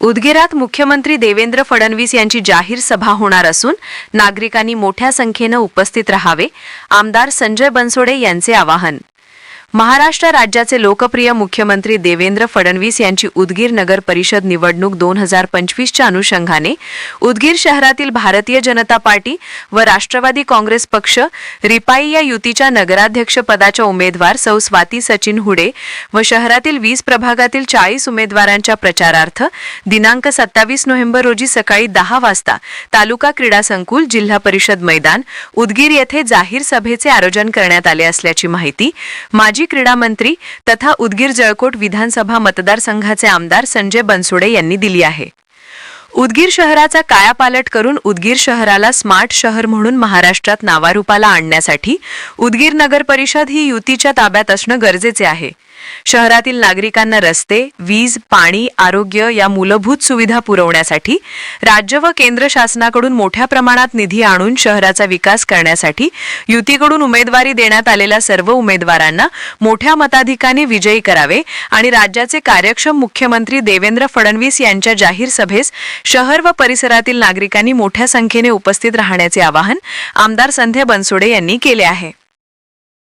उदगीरात मुख्यमंत्री देवेंद्र फडणवीस यांची जाहीर सभा होणार असून नागरिकांनी मोठ्या संख्येनं उपस्थित राहावे. आमदार संजय बनसोडे यांचे आवाहन. महाराष्ट्र राज्याचे लोकप्रिय मुख्यमंत्री देवेंद्र फडणवीस यांची उदगीर नगर परिषद निवडणूक दोन हजार पंचवीसच्या अनुषंगाने उदगीर शहरातील भारतीय जनता पार्टी व राष्ट्रवादी काँग्रेस पक्ष रिपाई या युतीच्या नगराध्यक्ष पदाच्या उमेदवार सौ स्वाती सचिन हुडे व शहरातील वीस प्रभागातील चाळीस उमेदवारांच्या प्रचारार्थ दिनांक सत्तावीस नोव्हेंबर रोजी सकाळी दहा वाजता तालुका क्रीडा संकुल जिल्हा परिषद मैदान उदगीर येथे जाहीर सभेचे आयोजन करण्यात आले असल्याची माहिती माजी क्रीडा मंत्री तथा उदगीर जळकोट विधानसभा मतदारसंघाचे आमदार संजय बनसोडे यांनी दिली आहे. उदगीर शहराचा कायापालट करून उदगीर शहराला स्मार्ट शहर म्हणून महाराष्ट्रात नावारूपाला आणण्यासाठी उदगीर नगर परिषद ही युतीच्या ताब्यात असणं गरजेचे आहे. शहरातील नागरिकांना रस्ते वीज पाणी आरोग्य या मूलभूत सुविधा पुरवण्यासाठी राज्य व केंद्र शासनाकडून मोठ्या प्रमाणात निधी आणून शहराचा विकास करण्यासाठी युतीकडून उमेदवारी देण्यात आलेल्या सर्व उमेदवारांना मोठ्या मताधिकाने विजयी करावे आणि राज्याचे कार्यक्षम मुख्यमंत्री देवेंद्र फडणवीस यांच्या जाहीर सभेस शहर व परिसरातील नागरिकांनी मोठ्या संख्येने उपस्थित राहण्याचे आवाहन आमदार संध्या बनसोडे यांनी केले आहे.